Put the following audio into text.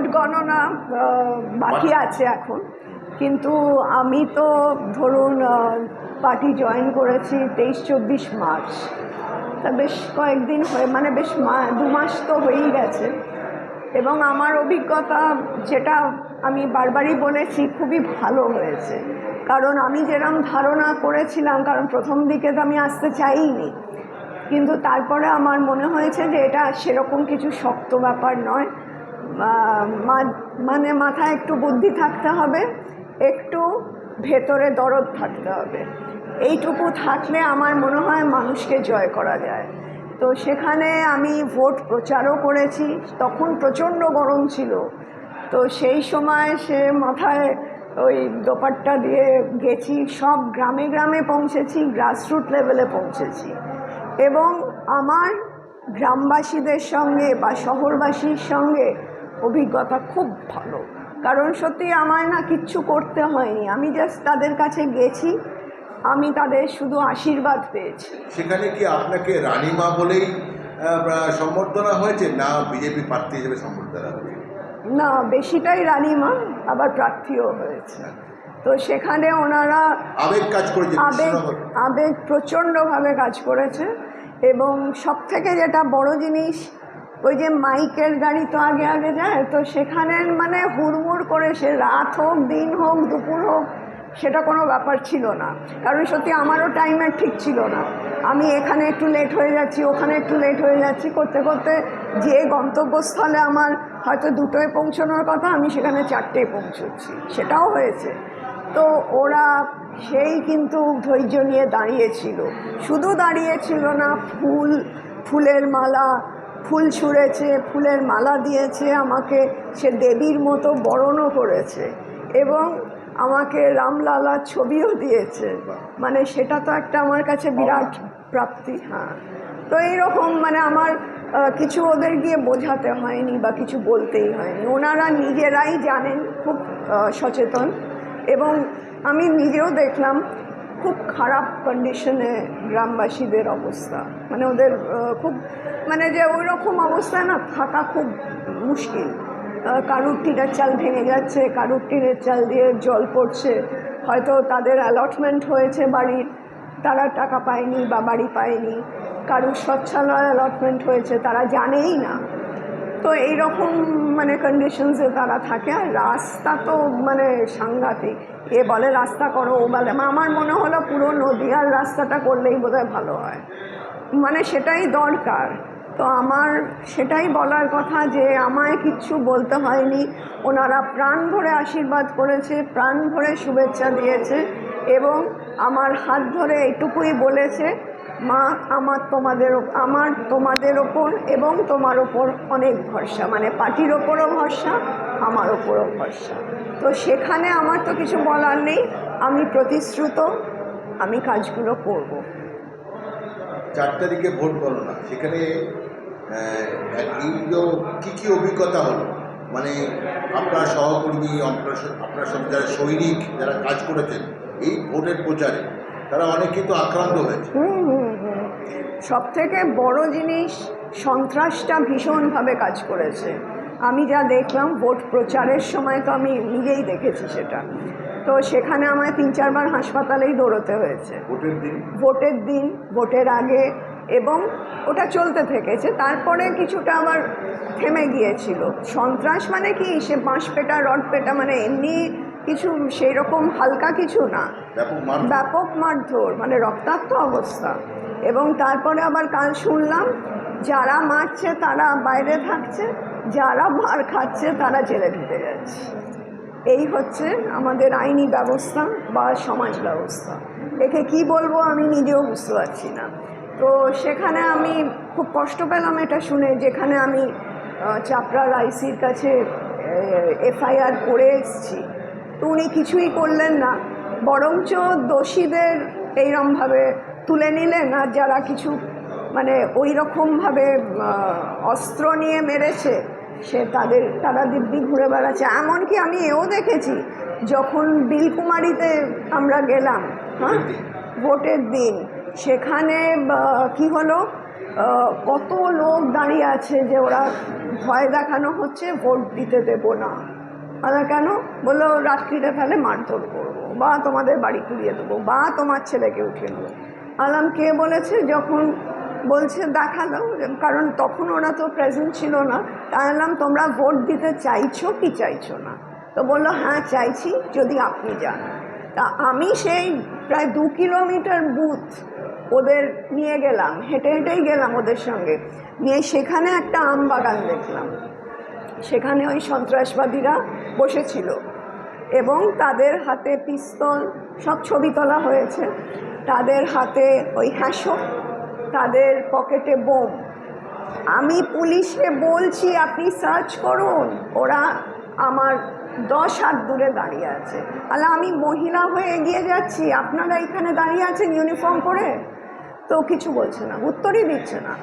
Vote গণনা বাকি আছে এখন। কিন্তু আমি তো ধরুন পার্টি জয়েন করেছি তেইশ চব্বিশ মার্চ। তা বেশ কয়েকদিন হয়ে মানে বেশ দু মাস তো হয়েই গেছে। এবং আমার অভিজ্ঞতা যেটা আমি বারবারই বলেছি খুবই ভালো হয়েছে। কারণ আমি যেরকম ধারণা করেছিলাম কারণ প্রথম দিকে তো আমি আসতে চাইনি। কিন্তু তারপরে আমার মনে হয়েছে যে এটা সেরকম কিছু শক্ত ব্যাপার নয়। মানে মাথায় একটু বুদ্ধি থাকতে হবে, একটু ভেতরে দরদ থাকতে হবে। এইটুকু থাকলে আমার মনে হয় মানুষকে জয় করা যায়। তো সেখানে আমি ভোট প্রচারও করেছি, তখন প্রচণ্ড গরম ছিল। তো সেই সময় সে মাথায় ওই দোপাট্টা দিয়ে গেছি, সব গ্রামে গ্রামে পৌঁছেছি গ্রাসরুট লেভেলে পৌঁছেছি। এবং আমার গ্রামবাসীদের সঙ্গে বা শহরবাসীর সঙ্গে অভিজ্ঞতা খুব ভালো। কারণ সত্যি আমার না কিচ্ছু করতে হয়নি। আমি জাস্ট তাদের কাছে গেছি। আমি তাদের শুধু আশীর্বাদ পেয়েছি। সেখানে কি আপনাকে রানীমা বলেই সম্বর্ধনা হয়েছে? না বিজেপি প্রার্থী হিসেবে সম্বর্ধনা হয়েছে? না বেশিটাই রানিমা আবার প্রার্থীও হয়েছে। তো সেখানে ওনারা আবেগ কাজ করেছে আবেগ আবেগ প্রচণ্ডভাবে কাজ করেছে। এবং সব থেকে যেটা বড় জিনিস ওই যে মাইকের গাড়ি তো আগে আগে যায়, তো সেখানে মানে হুড়মুড় করে সে রাত হোক, দিন হোক, দুপুর হোক, সেটা কোনো ব্যাপার ছিল না। কারণ সত্যি আমারও টাইমের ঠিক ছিল না। আমি এখানে একটু লেট হয়ে যাচ্ছি, ওখানে একটু লেট হয়ে যাচ্ছি, করতে করতে যে গন্তব্যস্থলে আমার হয়তো দুটোয় পৌঁছানোর কথা, আমি সেখানে চারটেয় পৌঁছচ্ছি। সেটাও হয়েছে। তো ওরা সেই কিন্তু ধৈর্য নিয়ে দাঁড়িয়েছিল। শুধু দাঁড়িয়েছিল না, ফুল, ফুলের মালা ফুল ছুঁড়েছে, ফুলের মালা দিয়েছে আমাকে, সে দেবীর মতো বরণও করেছে এবং আমাকে রামলালার ছবিও দিয়েছে। মানে সেটা তো একটা আমার কাছে বিরাট প্রাপ্তি হ্যাঁ। তো এইরকম মানে আমার কিছু ওদের গিয়ে বোঝাতে হয়নি বা কিছু বলতেই হয়নি। ওনারা নিজেরাই জানেন খুব সচেতন এবং আমি নিজেও দেখলাম খুব খারাপ কন্ডিশনে গ্রামবাসীদের অবস্থা। মানে ওদের খুব মানে যে ওই রকম অবস্থায় না, থাকা খুব মুশকিল। কারুর টিনের চাল ভেঙে যাচ্ছে, কারুর টিনের চাল দিয়ে জল পড়ছে। হয়তো তাদের অ্যালটমেন্ট হয়েছে বাড়ির তারা টাকা পায়নি বা বাড়ি পায়নি। কারুর স্বচ্ছালয় অ্যালটমেন্ট হয়েছে, তারা জানেই না তো এইরকম মানে কন্ডিশনসে তারা থাকে। আর রাস্তা তো মানে সাংঘাতিক। এ বলে, রাস্তা করো, ও বলে। আমার মনে হলো পুরো নদীয়ার রাস্তাটা করলেই বোধহয় ভালো হয়। মানে সেটাই দরকার। তো আমার সেটাই বলার কথা যে, আমায় কিচ্ছু বলতে হয়নি। ওনারা প্রাণ ভরে আশীর্বাদ করেছে, প্রাণ ভরে শুভেচ্ছা দিয়েছে এবং আমার হাত ধরে এটুকুই বলেছে মা, আমার তোমাদের আমার তোমাদের ওপর এবং তোমার ওপর অনেক ভরসা। মানে পার্টির ওপরও ভরসা, আমার ওপরও ভরসা। তো সেখানে আমার তো কিছু বলার নেই। আমি প্রতিশ্রুত, আমি কাজগুলো করব। চার তারিখে ভোট গণনা সেখানে কী কী অভিজ্ঞতা হলো? মানে আপনার সহকর্মী, আপনার আপনার সঙ্গে যারা সৈনিক, যারা কাজ করেছেন, এই ভোটের প্রচারে তারা অনেক কিন্তু আক্রান্ত হয়েছে। হুম হুম হুম। সব থেকে বড় জিনিস সন্ত্রাসটা ভীষণভাবে কাজ করেছে। আমি যা দেখলাম ভোট প্রচারের সময় তো আমি নিজেই দেখেছি সেটা। তো সেখানে আমায় তিন চারবার হাসপাতালেই দৌড়তে হয়েছে। ভোটের দিন? ভোটের দিন ভোটের আগে এবং ওটা চলতে থেকেছে। তারপরে কিছুটা আবার থেমে গিয়েছিল। সন্ত্রাস মানে কি? সে বাঁশ পেটা রড পেটা মানে এমনি কিছু সেই রকম হালকা কিছু না। ব্যাপক মারধর। মানে রক্তাক্ত অবস্থা। এবং তারপরে আবার কাল শুনলাম যারা মারছে তারা বাইরে থাকছে যারা মার খাচ্ছে তারা জেলে ঢুকে যাচ্ছে। এই হচ্ছে আমাদের আইনি ব্যবস্থা বা সমাজ ব্যবস্থা। একে কি বলব আমি নিজেও বুঝতে পারছি না। তো সেখানে আমি খুব কষ্ট পেলাম এটা শুনে যেখানে আমি চাপড়ার আইসির কাছে এফআইআর করে এসেছি। তো উনি কিছুই করলেন না বরঞ্চ দোষীদের এইরমভাবে তুলে নিলেন আর যারা কিছু মানে ওই রকমভাবে অস্ত্র নিয়ে মেরেছে সে তাদের তারা দিব্যি ঘুরে বেড়াচ্ছে। এমনকি আমি এও দেখেছি যখন বিলকুমারিতে আমরা গেলাম হ্যাঁ ভোটের দিন। সেখানে কি হলো কত লোক দাঁড়িয়ে আছে যে ওরা ভয় দেখানো হচ্ছে ভোট দিতে দেবো না। আলা কেন? বলল রাত্রিরে তাহলে মারধর করব, বা তোমাদের বাড়ি পুড়িয়ে দেবো, বা তোমার ছেলেকে উঠিয়ে নেব। আলাম কে বলেছে? যখন বলছে, দেখাল, কারণ তখন ওরা তো প্রেজেন্ট ছিল না। বললাম তোমরা ভোট দিতে চাইছো কি চাইছো না? তো বলল হ্যাঁ চাইছি, যদি আপনি যান। তা আমি সেই প্রায় দু কিলোমিটার বুথ ওদের নিয়ে গেলাম, হেঁটে হেঁটেই গেলাম ওদের সঙ্গে। নিয়ে সেখানে একটা আম বাগান দেখলাম। সেখানে ওই সন্ত্রাসবাদীরা বসেছিল এবং তাদের হাতে পিস্তল, সব ছবি তোলা হয়েছে। তাদের হাতে ওই হ্যাঁসো, তাদের পকেটে বোম। আমি পুলিশকে বলছি, আপনি সার্চ করুন, ওরা আমার দশ হাত দূরে দাঁড়িয়ে আছে। তাহলে আমি মহিলা হয়ে এগিয়ে যাচ্ছি, আপনারা এখানে দাঁড়িয়ে আছেন ইউনিফর্ম পরে? তো কিছু বলছে না, উত্তরই দিচ্ছে না।